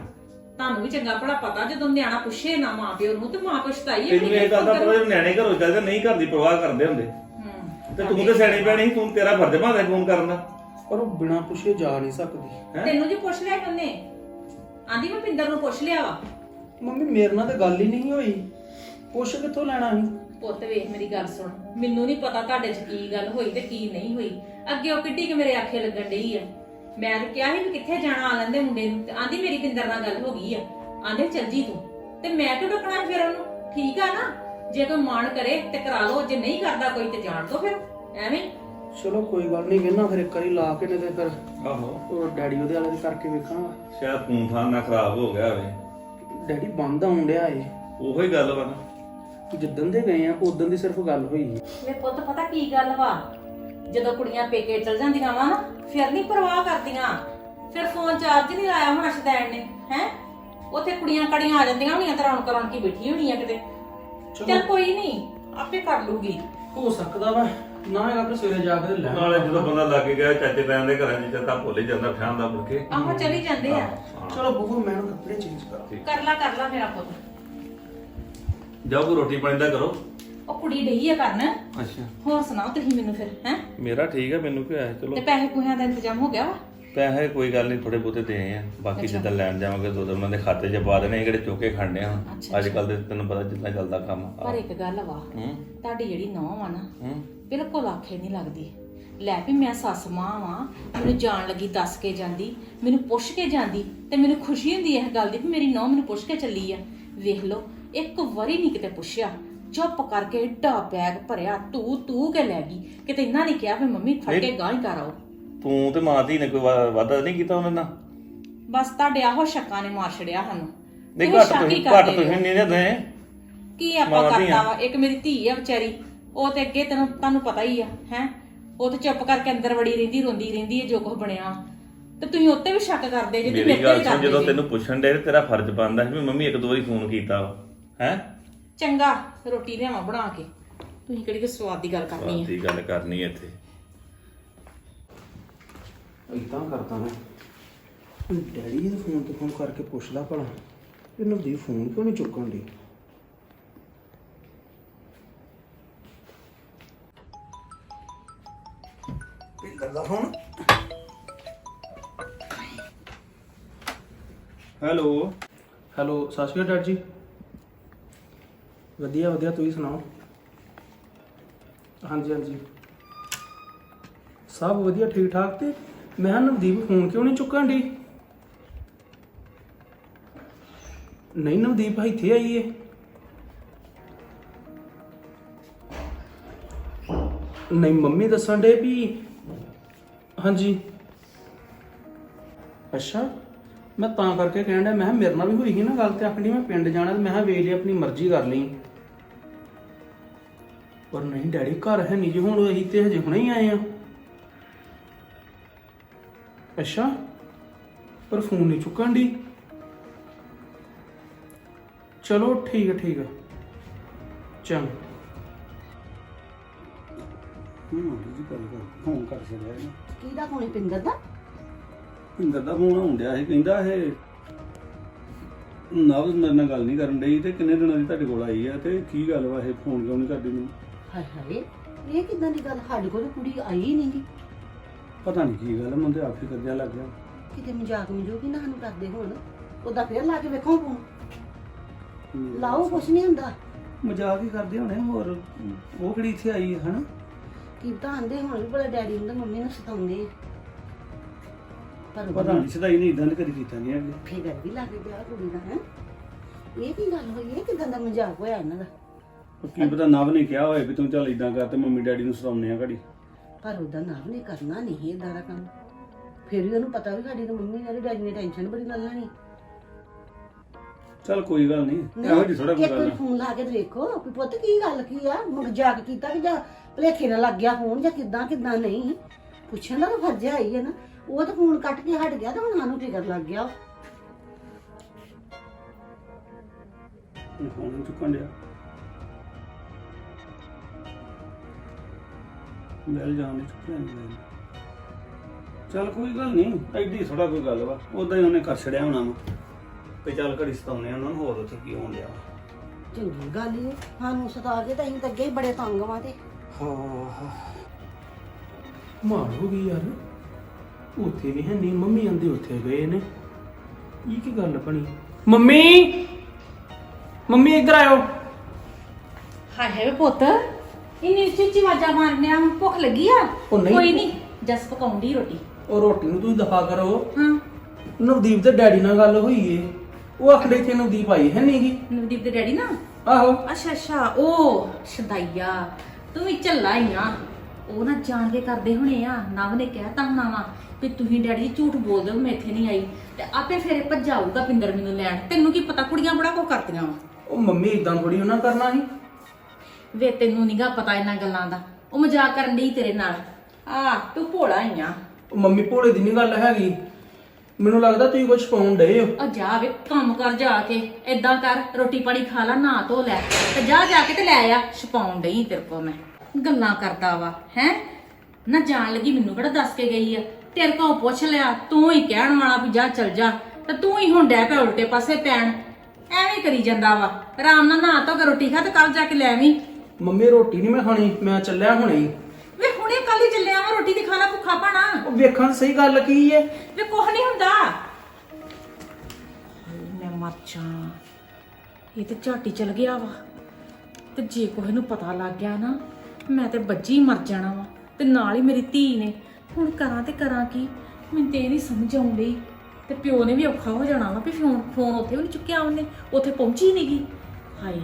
ਤੁਹਾਨੂੰ ਵੀ ਚੰਗਾ ਭਲਾ ਪਤਾ ਜਦੋਂ ਨਿਆਣਾ ਪੁੱਛੇ ਨਾ ਮਾਂ ਪਿਓ ਨੂੰ ਤੇ ਮਾਂ ਪੁੱਛਤਾਈ ਤੈਨੂੰ ਇਹ ਗੱਲ ਦਾ ਪਤਾ ਜੇ ਨਿਆਣੇ ਘਰੋਂ ਚੱਲਦੇ ਨਹੀਂ ਘਰ ਦੀ ਪਰਵਾਹ ਕਰਦੇ ਹੁੰਦੇ। ਹੂੰ। ਤੇ ਤੂੰ ਤੇ ਸਿਆਣੀ ਪੈਣੀ ਸੀ, ਤੂੰ ਤੇਰਾ ਫਰਜ਼ ਬਣਦਾ ਫੋਨ ਕਰਨ ਪਰ ਉਹ ਬਿਨਾ ਪੁੱਛੇ ਜਾ ਨਹੀਂ ਸਕਦੀ। ਹੈਂ? ਤੈਨੂੰ ਜੀ ਪੁੱਛ ਲਿਆ ਉਹਨੇ? ਆਂਦੀ ਮੈਂ ਪਿੰਦਰ ਨੂੰ ਪੁੱਛ ਲਿਆ ਵਾ। ਮੰਮੀ ਮੇਰੇ ਨਾਲ ਤਾਂ ਗੱਲ ਹੀ ਨਹੀਂ ਹੋਈ। ਪੁੱਛ ਕਿੱਥੋਂ ਲੈਣਾ ਸੀ? ਪੁੱਤ ਵੇਖ ਮੇਰੀ ਗੱਲ ਸੁਣ। ਮੈਨੂੰ ਨਹੀਂ ਪਤਾ ਤੁਹਾਡੇ 'ਚ ਕੀ ਗੱਲ ਹੋਈ ਤੇ ਕੀ ਨਹੀਂ ਹੋਈ। ਅੱਗੇ ਉਹ ਕਿੱਡੀ ਕਿ ਮੇਰੇ ਆਖੇ ਲੱਗਣ ਡਈ ਆ। ਮੈਂ ਤਾਂ ਕਿਹਾ ਸੀ ਵੀ ਕਿੱਥੇ ਜਾਣਾ ਆ ਲੈਂਦੇ ਮੁੰਡੇ ਨੂੰ। ਤੇ ਆਂਦੀ ਮੇਰੀ ਪਿੰਦਰ ਨਾਲ ਗੱਲ ਹੋ ਗਈ ਆ। ਆਂਦੇ ਚੱਲ ਜੀ ਤੂੰ। ਤੇ ਮੈਂ ਕਿਉਂ ਡੱਕਣਾ ਫਿਰ ਉਹਨੂੰ? ਠੀਕ ਆ ਨਾ? ਜੇ ਕੋਈ ਮਾਣ ਕਰੇ ਤੇ ਕਰਾ ਲਓ ਜੇ ਨਹੀਂ ਕਰਦਾ ਕੋਈ ਤੇ ਜਾਣ ਦੋ ਫਿਰ। ਐਵੇਂ ਚਲੋ ਕੋਈ ਗੱਲ ਨਹੀਂ ਕਹਿੰਦਾ ਫਿਰ ਇੱਕ ਵਾਰੀ ਲਾ ਕੇ ਨੇ ਤੇ ਫਿਰ ਆਹੋ। ਉਹ ਡੈਡੀ ਉਹਦੇ ਵਾਲੇ ਦੇ ਕਰਕੇ ਵੇਖਾਂਗਾ ਸ਼ਾਇਦ ਫੋਨ ਫਾਨ ਨਾ ਖਰਾਬ ਹੋ ਗਿਆ ਹੋਵੇ। ਡੈਡੀ ਬੰਦ ਆਉਣ ਡਿਆ ਏ। ਉਹੋ ਹੀ ਗੱਲ ਵਾ ਨਾ। ਜਿੱਦਣ ਦੇ ਗਏ ਆ ਉਦੋਂ ਦੀ ਸਿਰਫ ਗੱਲ ਹੋਈ ਵੇ ਪੁੱਤ ਪਤਾ ਕੀ ਗੱਲ ਵਾ? ਜਦੋਂ ਕੁੜੀਆਂ ਪੇਕੇ ਚਲ ਜਾਂਦੀਆਂ ਵਾ ਨਾ ਫਿਰ ਨਹੀਂ ਪਰਵਾਹ ਕਰਦੀਆਂ। ਫਿਰ ਫੋਨ ਚਾਰਜ ਨਹੀਂ ਲਾਇਆ ਹੋਣਾ ਸ਼ਦੈਣ ਨੇ ਹੈ? ਉੱਥੇ ਕੁੜੀਆਂ ਕੜੀਆਂ ਆ ਜਾਂਦੀਆਂ ਹੋਣੀਆਂ ਤੇ ਰੌਣਕ ਰੌਣਕ ਹੀ ਬੈਠੀ ਹੋਣੀ ਆ ਕਿਤੇ। ਚੱਲ। ਕੋਈ ਨਹੀਂ ਆਪੇ ਕਰ ਲੂਗੀ। ਹੋ ਸਕਦਾ ਵਾ ਨਾ ਹੈਗਾ ਫਿਰ ਸਵੇਰੇ ਜਾ ਕੇ ਤੇ ਲੈ। ਨਾਲੇ ਜਦੋਂ ਬੰਦਾ ਲੱਗ ਗਿਆ ਚਾਚੇ ਤਾਇਆਂ ਦੇ ਘਰਾਂ 'ਚ ਚੇਤਾ ਭੁੱਲ ਹੀ ਜਾਂਦਾ ਠਾਂ ਦਾ ਮੁੜ ਕੇ। ਆਹੋ ਚਲੀ ਜਾਂਦੇ ਆ। ਚਲੋ ਬੁੱਗੂ ਮੈਂ ਹੁਣ ਕੱਪੜੇ ਚੇਂਜ ਕਰਾਂ। ਕਰ ਲਾ ਕਰ ਲਾ ਮੇਰਾ ਪੁੱਤ। ਜਾਓ ਰੋਟੀ ਪਾਣੀ ਦਾ ਕਰੋ। ਉਹ ਕੁੜੀ ਡਈ ਆ ਕਰਨ। ਅੱਛਾ। ਹੋਰ ਸੁਣਾਓ ਤੁਸੀਂ ਮੈਨੂੰ ਫਿਰ ਹੈ? ਮੇਰਾ ਠੀਕ ਹੈ ਮੈਨੂੰ ਕੀ ਹੋਇਆ ਚਲੋ। ਤੇ ਪੈਸੇ ਪੂਹਿਆਂ ਦਾ ਇੰਤਜ਼ਾਮ ਹੋ ਗਿਆ ਵਾ? ਪੈਸੇ ਕੋਈ ਗੱਲ ਨਹੀਂ ਥੋੜੇ ਬਹੁਤੇ ਦੇ ਆਏ ਆ। ਬਾਕੀ ਜਿੱਦਾਂ ਲੈਣ ਜਾਵਾਂਗੇ ਦੋ ਦੋ ਉਹਨਾਂ ਦੇ ਖਾਤੇ 'ਚ ਪਾ ਦੇਣੇ ਕਿਹੜੇ ਚੁੱਕੇ ਖੰਡੇ ਆ। ਅੱਜ ਕੱਲ ਦੇ ਤੈਨੂੰ ਪਤਾ ਜਿੰਨਾ ਚੱਲਦਾ ਕੰਮ। ਪਰ ਇੱਕ ਗੱਲ ਵਾ ਤੁਹਾਡੀ ਜਿਹੜੀ ਨੌਂ ਆ ਨਾ ਬਿਲਕੁਲ ਆਖੇ ਨਹੀਂ ਲੱਗਦੀ। ਲੈ ਵੀ ਮੈਂ ਸੱਸ ਮਾਂ ਵਾਂ ਮੈਨੂੰ ਜਾਣ ਲੱਗੀ ਦੱਸ ਕੇ ਜਾਂਦੀ ਮੈਨੂੰ ਪੁੱਛ ਕੇ ਜਾਂਦੀ ਤੇ ਮੈਨੂੰ ਖੁਸ਼ੀ ਹੁੰਦੀ ਇਸ ਗੱਲ ਦੀ ਵੀ ਮੇਰੀ ਨੌਂ ਮੈਨੂੰ ਪੁੱਛ ਕੇ ਚੱਲੀ ਆ। ਵੇਖ ਲਓ ਇੱਕ ਵਾਰੀ ਨਹੀਂ ਕਿਤੇ ਪੁੱਛਿਆ। ਚੁੱਪ ਕਰਕੇ ਏਡਾ ਬੈਗ ਭਰਿਆ ਤੂੰ ਤੂੰ ਕੇ ਲੈ ਗਈ। ਕਿਤੇ ਇੰਨਾ ਨਹੀਂ ਕਿਹਾ ਵੀ ਮੰਮੀ ਫੜ ਕੇ ਗਾਂ ਹੀ ਕਰ ਆਓ। ਤੂੰ ਤੇ ਮਾਂ ਧੀ ਨੇ ਕੋਈ ਵਾ- ਵਾਅਦਾ ਨਹੀਂ ਕੀਤਾ ਉਹਨਾਂ ਨਾਲ? ਬਸ ਤੁਹਾਡੇ ਆਹੋ ਸ਼ੱਕਾਂ ਨੇ ਮਾਰ ਛੜਿਆ ਸਾਨੂੰ। ਨਹੀਂ ਤੁਸੀਂ ਘੱਟ ਸ਼ੱਕ ਹੀ ਤੁਸੀਂ ਕਰਦੇ ਘੱਟ ਤੁਸੀਂ। ਨਹੀਂ ਦੇ। ਕੀ ਆਪਾਂ ਮਾਵਾਂ ਧੀਆਂ। ਵਾ? ਇੱਕ ਮੇਰੀ ਧੀ ਆ ਵਿਚਾਰੀ। ਉਹ ਤੇ ਅੱਗੇ ਤੈਨੂੰ ਤੁਹਾਨੂੰ ਪਤਾ ਹੀ ਆ ਹੈ? ਉਹ ਤੇ ਚੁੱਪ ਕਰਕੇ ਅੰਦਰ ਵੜੀ ਰਹਿੰਦੀ ਰੋਂਦੀ ਰਹਿੰਦੀ ਹੈ ਜੋ ਕੁਝ ਬਣਿਆ ਤੇ ਤੁਸੀਂ ਉੱਤੇ ਵੀ ਸ਼ੱਕ ਕਰਦੇ ਜੇ ਤੇ ਮੇਰੀ ਮੇਰੇ ਤੇ ਗੱਲ ਵੀ ਸੁਣ ਕਰਦੇ ਜਦੋਂ ਜੇ। ਤੈਨੂੰ ਪੁੱਛਣ ਦੇ ਤੇਰਾ ਫਰਜ਼ ਬਣਦਾ ਸੀ ਵੀ ਮੰਮੀ ਇੱਕ ਦੋ ਵਾਰੀ ਫੋਨ ਕੀਤਾ ਵਾ। ਹੈ? ਚੰਗਾ ਰੋਟੀ ਲਿਆਵਾਂ ਬਣਾ ਕੇ। ਤੁਸੀਂ ਕਿਹੜੀ ਕਿ ਸਵਾਦ ਦੀ ਗੱਲ ਕਰਨੀ ਹੈ ਦੀ ਗੱਲ ਕਰਨੀ ਇੱਥੇ। ਇਦਾਂ ਕਰਦਾ ਮੈਂ। ਡੈਡੀ ਦੇ ਫੋਨ ਤੇ ਫੋਨ ਕਰਕੇ ਪੁੱਛਦਾ ਭਲਾ। ਇਹ ਨਵਦੀਪ ਫੋਨ ਕਿਉਂ ਨਹੀਂ ਚੁੱਕਣ ਦੀ ਪਿੰਦਰ ਦਾ ਫੋਨ ਹੈਲੋ। ਹੈਲੋ ਸਤਿ ਸ਼੍ਰੀ ਅਕਾਲ ਡੈਡ ਜੀ। ਵਧੀਆ ਵਧੀਆ, ਤੁਸੀਂ ਸੁਣਾਓ? ਹਾਂਜੀ ਹਾਂਜੀ। ਸਭ ਵਧੀਆ, ਠੀਕ ਠਾਕ ਤੇ? ਮੈਂ ਕਿਹਾ ਨਵਦੀਪ ਫੋਨ ਕਿਉਂ ਨਹੀਂ ਚੁੱਕਣ ਦੀ ਨਹੀਂ, ਨਵਦੀਪ ਇੱਥੇ ਆਈ ਏ। ਨਹੀਂ, ਮੰਮੀ ਦੱਸਣ ਦੇ ਵੀ ਹਾਂਜੀ। ਅੱਛਾ, ਮੈਂ ਤਾਂ ਕਰਕੇ ਕਹਿਣ ਡਿਆ, ਮੈਂ ਕਿਹਾ ਮੇਰੇ ਨਾਲ ਵੀ ਹੋਈ ਸੀ ਨਾ ਗੱਲ ਤੇ, ਆਖਣੀ ਮੈਂ ਪਿੰਡ ਜਾਣਾ ਤੇ ਮੈਂ ਕਿਹਾ ਵੇਖ ਲਈ, ਆਪਣੀ ਮਰਜ਼ੀ ਕਰ ਲਈ। ਪਰ ਨਹੀਂ ਡੈਡੀ ਘਰ ਹੈ ਨਹੀਂ ਜੀ ਹੁਣ ਅਸੀਂ ਤੇ ਹਜੇ ਹੁਣੇ ਹੀ ਆਏ ਆ ਅੱਛਾ ਪਰ ਫੋਨ ਨਹੀਂ ਚੁੱਕਣ ਦੀ ਚਲੋ ਠੀਕ ਹੈ ਠੀਕ ਹੈ ਚੰਗਾ। ਹੂੰ ਜੀ ਗੱਲ ਕਰ ਫੋਨ ਕਰ ਛੜਿਆ ਇਹਨੇ ਕਿਹਦਾ ਹੋਣੀ ਪਿੰਦਰ ਦਾ? ਪਿੰਦਰ ਦਾ ਫੋਨ ਆਉਂਦਿਆ ਸੀ ਕਹਿੰਦਾ ਇਹ ਨਵ ਮੇਰੇ ਨਾਲ ਗੱਲ ਨਹੀਂ ਕਰਨ ਡਈ ਤੇ ਕਿੰਨੇ ਦਿਨਾਂ ਦੀ ਤੁਹਾਡੇ ਕੋਲ ਆਈ ਆ ਤੇ ਕੀ ਗੱਲ ਵਾ ਇਹ ਫੋਨ ਕਿਉਂ ਨਹੀਂ ਕਰਦੀ ਮੈਨੂੰ? ਹਾਏ ਹਾਏ ਇਹ ਕਿਦਾਂ ਦੀ ਗੱਲ? ਸਾਡੇ ਕੋਲ ਕੁੜੀ ਆਈ ਨਹੀਂ। ਗੀ ਪਤਾ ਨਹੀਂ ਕੀ ਗੱਲ ਮੈਨੂੰ ਤੇ ਆਪ ਹੀ ਕਰਜਾ ਲੱਗ ਗਿਆ। ਕਿਤੇ ਮਜ਼ਾਕ ਮਜੂਕ ਹੀ ਨਾ ਸਾਨੂੰ ਕਰਦੇ ਹੁਣ। ਉਹਦਾ ਫੇਰ ਲਾ ਕੇ ਵੇਖੋ ਫੋਨ। ਲਾਓ ਕੁਛ ਨਹੀਂ ਹੁੰਦਾ। ਮਜ਼ਾਕ ਹੀ ਕਰਦੇ ਹੋਣੇ ਹੋਰ ਉਹ ਕਿਹੜੀ ਇੱਥੇ ਆਈ ਹੈ ਹਨਾ? ਕੀ ਤਾਂ ਆਂਦੇ ਹੁਣ ਵੀ ਬੜਾ ਡੈਡੀ ਹੁੰਦਾ ਮੰਮੀ ਨੂੰ ਸਤਾਉਂਦੇ ਆ। ਪਰ ਪਤਾ ਨਹੀਂ ਸਦਾਈ ਨਹੀਂ ਇਦਾਂ ਕਦੀ ਕੀਤਾ ਨਹੀਂ ਅੱਗੇ। ਫਿਕਰ ਵੀ ਲੱਗ ਗਿਆ ਕੁੜੀ ਦਾ ਹੈ? ਇਹ ਕੀ ਗੱਲ ਹੋਈ? ਇਹ ਕਿਦਾਂ ਦਾ ਮਜ਼ਾਕ ਹੋਇਆ ਇਹਨਾਂ ਦਾ? ਕੀ ਪਤਾ ਨਵ ਨੇ ਕਿਹਾ ਹੋਏ ਵੀ ਤੂੰ ਚੱਲ ਇਦਾਂ ਕਰ ਤੇ ਮੰਮੀ ਡੈਡੀ ਨੂੰ ਸਤਾਉਣੇ ਆ ਘੜੀ। ਪਰ ਉਹਦਾ ਨਾਮ ਨੇ ਕਰਨਾ ਨਹੀਂ ਇਦਾਂ ਦਾ ਕੰਮ। ਫਿਰ ਵੀ ਉਹਨੂੰ ਪਤਾ ਵੀ ਸਾਡੀ ਤਾਂ ਮੰਮੀ ਨਾਲ ਡੈਡੀ ਨੇ ਟੈਨਸ਼ਨ ਬੜੀ ਲੈ ਲੈਣੀ। ਚੱਲ ਕੋਈ ਗੱਲ ਨਹੀਂ ਇਹੋ ਜਿਹੀ ਥੋੜਾ ਕੋਈ ਇੱਕ ਗੱਲ ਵਾਰੀ ਆ। ਫੋਨ ਲਾ ਕੇ ਤੇ ਵੇਖੋ ਕਿ ਪੁੱਤ ਕੀ ਗੱਲ ਕੀ ਆ? ਮਜ਼ਾਕ ਕੀਤਾ ਕਿ ਜਾਂ ਭਲੇਖੇ ਨਾਲ ਲੱਗ ਗਿਆ ਫੋਨ ਜਾਂ ਕਿੱਦਾਂ ਕਿੱਦਾਂ ਨਹੀਂ? ਪੁੱਛਣ ਦਾ ਤਾਂ ਫਰਜ਼ ਹੈ ਹੀ ਹੈ ਨਾ। ਉਹ ਤਾਂ ਫੋਨ ਕੱਟ ਕੇ ਹਟ ਗਿਆ ਤਾਂ ਹੁਣ ਸਾਨੂੰ ਫਿਕਰ ਲੱਗ ਗਿਆ। ਹੁਣ ਨੀ ਚੁੱਕਣ ਡਿਆ। ਮਿਲ ਜਾਣ ਚੱਲ ਕੋਈ ਗੱਲ ਨਹੀਂ ਐਡੀ ਥੋੜਾ ਕੋਈ ਗੱਲ ਵਾ। ਉਦਾਂ ਹੀ ਉਹਨੇ ਕਰ ਛੜਿਆ ਹੋਣਾ ਵਾ। ਤੇ ਚੱਲ ਘੜੀ ਸਤਾਉਨੇ ਉਹਨਾਂ ਨੂੰ ਹੋਰ ਉੱਥੇ ਕੀ ਹੋਣ ਡਿਆ ਚੰਗੀ ਗੱਲ ਹੀ ਸਾਨੂੰ ਸਤਾ ਕੇ ਤਾਂ ਅਸੀਂ ਤਾਂ ਅੱਗੇ ਹੀ ਬੜੇ ਤੰਗ ਵਾਂ ਤੇ। ਹਾਂ। ਮਾਰ ਹੋ ਗਈ ਯਾਰ। ਉੱਥੇ ਵੀ ਹੈ ਨਹੀਂ ਮੰਮੀ ਆਂਦੇ ਉੱਥੇ ਗਏ ਨੇ। ਇਹ ਕੀ ਗੱਲ ਬਣੀ? ਮੰਮੀ! ਮੰਮੀ ਇੱਧਰ ਆਇਓ। ਹਾਏ ਵੇ ਪੁੱਤ। ਇੰਨੀ ਉੱਚੀ ਉੱਚੀ ਆਵਾਜ਼ਾਂ ਮਾਰਨਿਆ ਭੁੱਖ ਲੱਗੀ ਆ? ਉਹ ਨਹੀਂ। ਕੋਈ ਨਹੀਂ ਜਸ ਪਕਾਉਂਦੀ ਰੋਟੀ। ਉਹ ਰੋਟੀ ਨੂੰ ਤੁਸੀਂ ਦਫਾ ਕਰੋ। ਹਾਂ। ਨਵਦੀਪ ਤੇ ਡੈਡੀ ਨਾਲ ਗੱਲ ਹੋਈ ਏ। ਉਹ ਆਖੜੇ ਇੱਥੇ ਨਵਦੀਪ ਆਈ ਹੈ ਨਹੀਂਗੀ ਨਵਦੀਪ ਦੇ ਡੈਡੀ ਨਾ ਆਹੋ। ਅੱਛਾ ਅੱਛਾ। ਉਹ ਸ਼ਦਾਈਆ ਤੂੰ ਵੀ ਝੱਲਾ ਹੀ ਆ। ਉਹ ਨਾ ਜਾਣ ਕੇ ਕਰਦੇ ਹੋਣੇ ਆ। ਨਵ ਨੇ ਕਹਿਤਾ ਹੋਣਾ ਵਾ ਵੀ ਤੁਸੀਂ ਡੈਡੀ ਜੀ ਝੂਠ ਬੋਲਦੇ ਹੋ ਮੈਂ ਇੱਥੇ ਨਹੀਂ ਆਈ। ਤੇ ਆਪੇ ਫੇਰੇ ਭੱਜਾਊਗਾ ਪਿੰਦਰ ਮੈਨੂੰ ਲੈਣ। ਤੈਨੂੰ ਕੀ ਪਤਾ ਕੁੜੀਆਂ ਬੜਾ ਕੋ ਕਰਦੀਆਂ ਵਾ। ਉਹ ਮੰਮੀ ਇਦਾਂ ਥੋੜੀ ਉਹਨਾਂ ਕਰਨਾ ਸੀ। ਵੇ ਤੈਨੂੰ ਨੀਗਾ ਪਤਾ ਇਹਨਾਂ ਗੱਲਾਂ ਦਾ। ਉਹ ਮਜ਼ਾਕ ਕਰਨ ਡਈ ਤੇਰੇ ਨਾਲ। ਆ ਤੂੰ ਭੋਲਾ ਹੀ ਆ। ਉਹ ਮੰਮੀ ਭੋਲੇ ਦੀ ਨਹੀਂ ਗੱਲ ਹੈਗੀ। ਮੈਨੂੰ ਲੱਗਦਾ ਤੁਸੀਂ ਕੁਝ ਪਾਉਣ ਡਏ ਹੋ। ਆ ਜਾ ਵੇ ਕੰਮ ਕਰ ਜਾ ਕੇ। ਏਦਾਂ ਕਰ ਰੋਟੀ ਪਾਣੀ ਖਾ ਲਾ ਨਾ ਧੋ ਲੈ। ਤੇ ਜਾ ਜਾ ਕੇ ਤੇ ਲੈ ਆ। ਛਪਾਉਣ ਡਈ ਤੇਰੇ ਕੋ ਮੈਂ। ਗੱਲਾਂ ਕਰਦਾ ਵਾ ਹੈ? ਨਾ ਜਾਣ ਲੱਗੀ ਮੈਨੂੰ ਕਿਹੜਾ ਦੱਸ ਕੇ ਗਈ ਆ। ਤੇਰੇ ਕੋ ਪੁੱਛ ਲਿਆ ਤੂੰ ਹੀ ਕਹਿਣ ਵਾਲਾ ਵੀ ਜਾ ਚਲ ਜਾ। ਤੇ ਤੂੰ ਹੀ ਹੁਣ ਡੈ ਪਿਆ ਉਲਟੇ ਪਾਸੇ ਪੈਣ। ਐਵੇਂ ਕਰੀ ਜਾਂਦਾ ਵਾ। ਆਰਾਮ ਨਾਲ ਨਾ ਧੋ ਕੇ ਰੋਟੀ ਖਾ ਤੇ ਕੱਲ ਜਾ ਕੇ ਲੈ ਆਵੀਂ। ਮੰਮੀ ਰੋਟੀ ਨਹੀਂ ਮੈਂ ਖਾਣੀ ਮੈਂ ਚੱਲਿਆ ਹੁਣੇ ਹੀ। ਵੇ ਹੁਣੇ ਕੱਲ ਹੀ ਚੱਲਿਆ ਵਾ ਰੋਟੀ ਦੀ ਖਾਣਾ ਭੁੱਖਾ ਪਾਣਾ ਉਹ ਵੇਖਣ ਸਹੀ ਗੱਲ ਕੀ ਏ? ਵੇ ਕੁਛ ਨਹੀਂ ਹੁੰਦਾ। ਮੈਂ ਮਰ ਜਾ। ਇਹ ਤੇ ਝਾਟੀ ਚਲ ਗਿਆ ਵਾ। ਤੇ ਜੇ ਕੋਈ ਨੂੰ ਪਤਾ ਲੱਗ ਗਿਆ ਨਾ ਮੈਂ ਤੇ ਬੱਜੀ ਮਰ ਜਾਣਾ ਵਾ। ਤੇ ਨਾਲ ਹੀ ਮੇਰੀ ਧੀ ਨੇ। ਹੁਣ ਕਰਾਂ ਤੇ ਕਰਾਂ ਕੀ? ਮੈਨੂੰ ਤੇ ਇਹ ਨਹੀਂ ਸਮਝ ਆਉਂਦੀ ਤੇ ਪਿਓ ਨੇ ਵੀ ਔਖਾ ਹੋ ਜਾਣਾ ਵਾ ਵੀ ਫੋਨ ਫੋਨ ਉੱਥੇ ਵੀ ਨਹੀਂ ਚੁੱਕਿਆ ਉਹਨੇ। ਉੱਥੇ ਪਹੁੰਚੀ ਨਹੀਂ ਗਈ ਹਾਏ।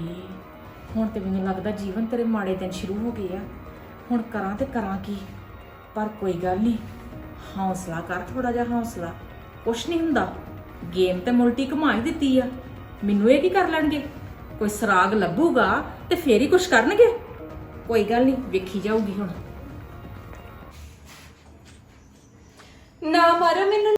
ਹੁਣ ਤੇ ਮੈਨੂੰ ਲੱਗਦਾ ਜੀਵਨ ਤੇਰੇ ਮਾੜੇ ਦਿਨ ਸ਼ੁਰੂ ਹੋ ਗਏ ਆ। ਹੁਣ ਕਰਾਂ ਤੇ ਕਰਾਂ ਕੀ? ਪਰ ਕੋਈ ਗੱਲ ਨਹੀਂ, ਹੌਸਲਾ ਕਰ ਥੋੜਾ ਜਿਹਾ ਹੌਸਲਾ। ਕੁਛ ਨਹੀਂ ਹੁੰਦਾ ਗੇਮ ਤੇ ਮੁਲਟੀ ਘੁਮਾ ਹੀ ਦਿੱਤੀ ਆ। ਮੈਨੂੰ ਇਹ ਕੀ ਕਰ ਲੈਣਗੇ? ਕੋਈ ਸਰਾਗ ਲੱਭੂਗਾ ਤੇ ਫੇਰ ਹੀ ਕੁਛ ਕਰਨਗੇ? ਕੋਈ ਗੱਲ ਨਹੀਂ, ਵੇਖੀ ਜਾਊਗੀ ਹੁਣ। ਨਾ ਮਾਰੋ ਮੈਨੂੰ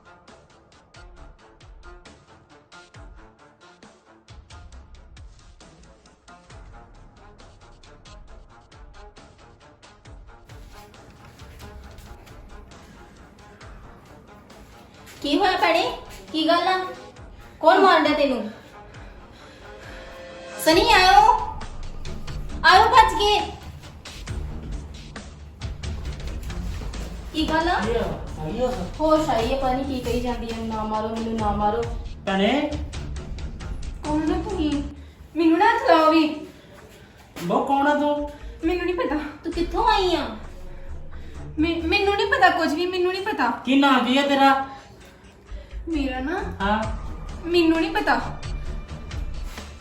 ਕੀ ਗੱਲ ਆ? ਕੌਣ ਮਾਰਦਾ ਤੈਨੂੰ? ਸਨੀ ਆਇਓ। ਆਇਓ ਭੱਜ ਕੇ। ਕੀ ਗੱਲ ਆ? ਹੋਸ਼ ਆਈ ਹੈ ਨਹੀਂ ਕੀ ਕਹੀ ਜਾਂਦੀ ਹੈ ਨਾ ਮਾਰੋ ਮੈਨੂੰ ਨਾ ਮਾਰੋ। ਭੈਣੇ। ਕੌਣ ਨਾ ਤੁਸੀਂ ਮੈਨੂੰ ਨਾ ਚਲਾਓ ਵੀ। ਬਹੁ ਕੌਣ ਆ ਤੂੰ? ਮੈਨੂੰ ਨਹੀਂ ਪਤਾ। ਤੂੰ ਕਿੱਥੋਂ ਆਈ ਆ? ਮੈਂ- ਮੈਨੂੰ ਨਹੀਂ ਪਤਾ ਕੁਝ ਵੀ ਮੈਨੂੰ ਨਹੀਂ ਪਤਾ। ਕੀ ਨਾਂ ਕੀ ਹੈ ਤੇਰਾ? ਮੇਰਾ ਨਾ ਹਾਂ। ਮੈਨੂੰ ਨਹੀਂ ਪਤਾ।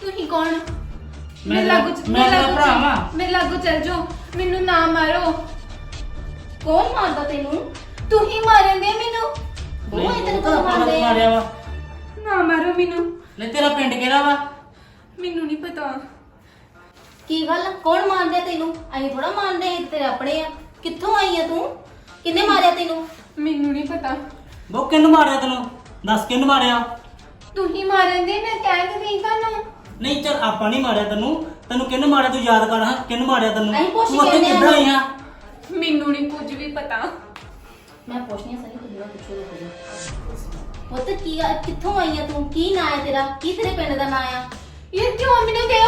ਤੁਸੀਂ ਕੌਣ? ਮੈਂ ਮੇਰੇ ਲਾਗੂ ਚ- ਮੈਂ ਮੇਰੇ ਲਾਗੂ ਚ- ਭਰਾ ਵਾਂ। ਮੇਰੇ ਲਾਗੂ ਚੱਲ ਜਾਓ। ਮੈਨੂੰ ਨਾ ਮਾਰੋ। ਕੌਣ ਮਾਰਦਾ ਤੈਨੂੰ? ਤੂੰ ਹੀ ਮਾਰਨਦੇ ਮੈਨੂੰ। ਉਹ ਤਾਂ ਕੌਣ ਆਪਾਂ ਮਾਰਦੇ ਆ ਮਾਰਿਆ ਵਾ। ਨਾ ਮਾਰੋ ਮੈਨੂੰ। ਲੈ ਤੇਰਾ ਪਿੰਡ ਕਿਹੜਾ ਵਾ? ਮੈਨੂੰ ਨਹੀਂ ਪਤਾ। ਕੀ ਗੱਲ? ਕੌਣ ਮਾਰਦਾ ਤੈਨੂੰ? ਅਸੀਂ ਥੋੜਾ ਮਾਰਦੇ ਇਹ ਤੇਰੇ ਆਪਣੇ ਆ। ਕਿੱਥੋਂ ਆਈ ਆ ਤੂੰ? ਕਿੰਨੇ ਮਾਰਿਆ ਤੈਨੂੰ? ਮੈਨੂੰ ਨਹੀਂ ਪਤਾ। ਬਹੁ ਕਿਹਨੂੰ ਮਾਰਿਆ ਤੈਨੂੰ? ਦੱਸ ਕਿਹਨੂੰ ਮਾਰਿਆ? ਤੂੰ ਹੀ ਮਾਰਨਦੇ ਮੈਂ ਕਹਿ ਤੇ ਗਈ ਤੁਹਾਨੂੰ। ਨਹੀਂ ਚੱਲ ਆਪਾਂ ਨਹੀਂ ਮਾਰਿਆ ਤੈਨੂੰ। ਤੈਨੂੰ ਕਿਹਨੂੰ ਮਾਰਿਆ ਤੂੰ ਯਾਦ ਕਰ ਹਾਂ? ਕਿਹਨੂੰ ਮਾਰਿਆ ਤੈਨੂੰ? ਅਸੀਂ ਪੁੱਛ ਤੂੰ ਉੱਥੇ ਕਿੱਦਾਂ। ਆਈ ਆ ਮੈਨੂੰ ਨਹੀਂ ਕੁਝ ਵੀ ਪਤਾ। ਮੈਂ ਪੁੱਛਣੀ ਆ ਸਨੀ ਤੂੰ ਜਿਹੜਾ ਪੁੱਛੋ ਦੇਖੋ ਪੁੱਤ ਕੀ ਆ ਕਿੱਥੋਂ ਆਈ ਆ ਤੂੰ? ਕੀ ਨਾਂ ਹੈ ਤੇਰਾ? ਕੀ ਤੇਰੇ ਪਿੰਡ ਦਾ ਨਾਂ ਆ? ਇਹ ਕਿਉਂ ਮੈਨੂੰ ਦੇ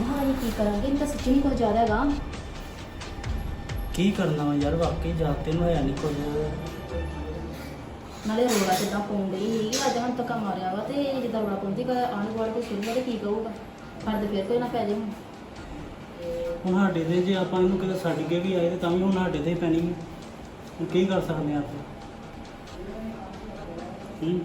ਹਾਂ ਇਹ ਕੀ ਕਰਾਂਗੇ ਇਹ ਤਾਂ ਸੱਚੀ ਨਹੀਂ ਕੁਝ ਜ਼ਿਆਦਾ ਹੈਗਾ? ਕੀ ਕਰਨਾ ਵਾ ਯਾਰ? ਵਾਕਈ ਜਾ ਤੈਨੂੰ ਹੋਇਆ ਨਹੀਂ ਕੁਝ ਨਾਲੇ ਰੋੜਾ ਕਿਦਾਂ ਪਾਉਂਦੇ ਹੀ ਅੱਜ ਹੁਣ ਤੱਕ ਮਾਰਿਆ ਵਾ ਤੇ ਜਿੱਦਾਂ ਰੋੜਾ ਪਾਉਂਦੀ ਕਾ ਆਣ ਗਵਾੜ ਕੇ ਸੁਣਦਾ ਤੇ ਕੀ ਕਹੂਗਾ? ਸਾਡੇ ਫੇਰ ਕੋਈ ਨਾ ਪੈ ਜਾਏ ਹੁਣ। ਹੁਣ ਸਾਡੇ ਦੇ ਜੇ ਆਪਾਂ ਇਹਨੂੰ ਕਿਤੇ ਛੱਡ ਕੇ ਵੀ ਆਏ ਤੇ ਤਾਂ ਵੀ ਹੁਣ ਸਾਡੇ ਤੇ ਹੀ ਪੈਣੀ ਹੈ ਹੁਣ ਕੀ ਕਰ ਸਕਦੇ ਆ ਆਪਾਂ? ਹੂੰ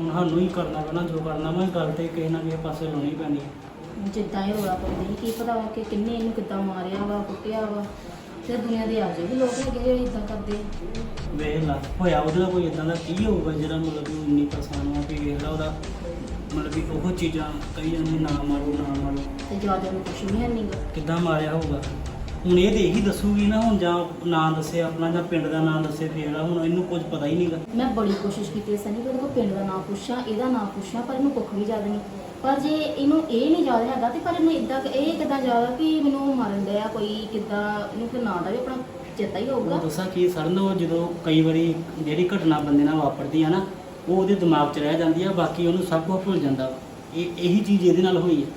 ਹੁਣ ਸਾਨੂੰ ਹੀ ਕਰਨਾ ਪੈਣਾ ਜੋ ਕਰਨਾ ਮੈਂ ਗੱਲ ਤੇ ਕਿਸੇ ਨਾ ਕਿਸੇ ਪਾਸੇ ਲਾਉਣੀ ਪੈਣੀ। ਹੈ ਜਿੱਦਾਂ ਇਹ ਰੋੜਾ ਪਾਉਂਦੀ ਸੀ ਕੀ ਪਤਾ ਵਾ ਕਿ ਕਿੰਨੇ ਇਹਨੂੰ ਕਿੱਦਾਂ ਮਾਰਿਆ ਵਾ ਕੁੱਟਿਆ ਵਾ ਤੇ ਦੁਨੀਆ ਦੇ ਆ ਵੀ ਲੋਕ ਹੈਗੇ ਜਿਹੜੇ ਇਦਾਂ ਕਰਦੇ। ਵੇਖ ਲਾ ਹੋਇਆ ਉਹਦੇ ਕੋਈ ਇਦਾਂ ਦਾ ਕੀ ਹੋਊਗਾ ਜਿਹੜਾ ਮਤਲਬ ਕਿ ਉਹ ਇੰਨੀ ਪਰੇਸ਼ਾਨ ਹੋਆ ਵੀ ਵੇਖ ਲਾ ਉਹਦਾ ਮਤਲਬ ਕਿ ਉਹ ਚੀਜ਼ਾਂ ਕਈ ਜਾਂਦੇ ਨਾ ਮਾਰੋ ਨਾ ਮਾਰੋ। ਤੇ ਨੂੰ ਕੁਛ ਨਹੀਂ ਨਹੀਂਗਾ ਕਿੱਦਾਂ ਮਾਰਿਆ ਹੋਊਗਾ? ਹੁਣ ਇਹ ਤੇ ਇਹੀ ਦੱਸੂਗੀ ਨਾ ਹੁਣ ਜਾਂ ਨਾਂ ਦੱਸੇ ਆਪਣਾ ਜਾਂ ਪਿੰਡ ਦਾ ਨਾਂ ਦੱਸੇ ਫੇਰ ਆ ਹੁਣ ਇਹਨੂੰ ਕੁਝ ਪਤਾ ਹੀ ਨਹੀਂਗਾ। ਮੈਂ ਬੜੀ ਕੋਸ਼ਿਸ਼ ਕੀਤੀ ਸਨੀ ਕਿ ਉਹਦੇ ਕੋਲ ਪਿੰਡ ਦਾ ਨਾਮ ਪੁੱਛਾਂ ਇਹਦਾ ਨਾਮ ਪੁੱਛਾਂ ਪਰ ਇਹਨੂੰ ਕੁੱਖ ਵੀ ਯਾਦ ਨਹੀਂ। ਪਰ ਜੇ ਇਹਨੂੰ ਇਹ ਨਹੀਂ ਯਾਦ ਹੈਗਾ ਤੇ ਪਰ ਇਹਨੂੰ ਇਦਾਂ ਇਹ ਕਿਦਾਂ ਯਾਦ ਆ ਕਿ ਮੈਨੂੰ ਮਾਰਨ ਡਿਆ ਕੋਈ ਕਿਦਾਂ ਇਹਨੂੰ ਕੋਈ ਨਾਂ ਦਾ ਵੀ ਆਪਣਾ ਚੇਤਾ ਹੀ ਹੋਊਗਾ। ਉਹ ਦੱਸਾਂ ਕੀ ਸਰਨ ਉਹ ਜਦੋਂ ਕਈ ਵਾਰੀ ਜਿਹੜੀ ਘਟਨਾ ਬੰਦੇ ਨਾਲ ਵਾਪਰਦੀ ਆ ਨਾ ਉਹ ਉਹਦੇ ਦਿਮਾਗ 'ਚ ਰਹਿ ਜਾਂਦੀ ਆ ਬਾਕੀ ਉਹਨੂੰ ਸਭ ਕੁਝ ਭੁੱਲ ਜਾਂਦਾ। ਇਹ ਇਹੀ ਚੀਜ਼ ਇਹਦੇ ਨਾਲ ਹੋਈ ਹੈ।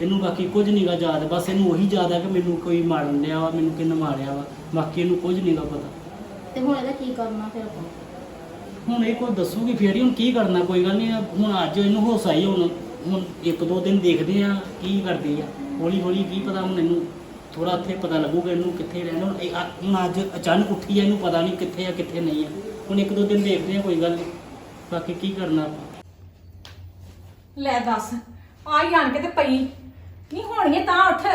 ਇਹਨੂੰ ਬਾਕੀ ਕੁਝ ਨਹੀਂਗਾ ਯਾਦ ਬਸ ਇਹਨੂੰ ਉਹੀ ਯਾਦ ਆ ਕਿ ਮੈਨੂੰ ਕੋਈ ਮਾਰਨ ਡਿਆ ਵਾ ਮੈਨੂੰ ਕਿੰਨ ਮਾਰਿਆ ਵਾ। ਬਾਕੀ ਇਹਨੂੰ ਕੁਝ ਨਹੀਂਗਾ ਪਤਾ। ਤੇ ਹੁਣ ਇਹਦਾ ਕੀ ਕਰਨਾ ਫਿਰ ਆਪਾਂ? ਹੁਣ ਇਹ ਕੋਈ ਦੱਸੂਗੀ ਫੇਰ ਹੀ ਹੁਣ ਕੀ ਕਰਨਾ ਕੋਈ ਗੱਲ ਨਹੀਂ ਹੁਣ ਅੱਜ ਇਹਨੂੰ ਹੋਸ ਆਈ ਹੁਣ ਹੁਣ ਇੱਕ ਦੋ ਦਿਨ ਦੇਖਦੇ ਆ ਕੀ ਕਰਦੀ ਆ। ਹੌਲੀ ਹੌਲੀ ਕੀ ਪਤਾ ਹੁਣ ਇਹਨੂੰ ਥੋੜਾ ਇੱਥੇ ਪਤਾ ਲੱਗੂਗਾ ਇਹਨੂੰ ਕਿੱਥੇ ਰਹਿਣਾ। ਹੁਣ ਇਹ ਹੁਣ ਅੱਜ ਅਚਾਨਕ ਉੱਠੀ ਆ ਇਹਨੂੰ ਪਤਾ ਨਹੀਂ ਕਿੱਥੇ ਆ ਕਿੱਥੇ ਨਹੀਂ ਆ। ਹੁਣ ਇੱਕ ਦੋ ਦਿਨ ਦੇਖਦੇ ਆ ਕੋਈ ਗੱਲ ਨਹੀਂ ਬਾਕੀ ਕੀ ਕਰਨਾ ਆਪਾਂ। ਲੈ ਦੱਸ ਆਈ ਆਣ ਕੇ ਤੇ ਪਈ। ਨਹੀਂ ਹੋਣੀ ਤਾਂ ਉੱਠ।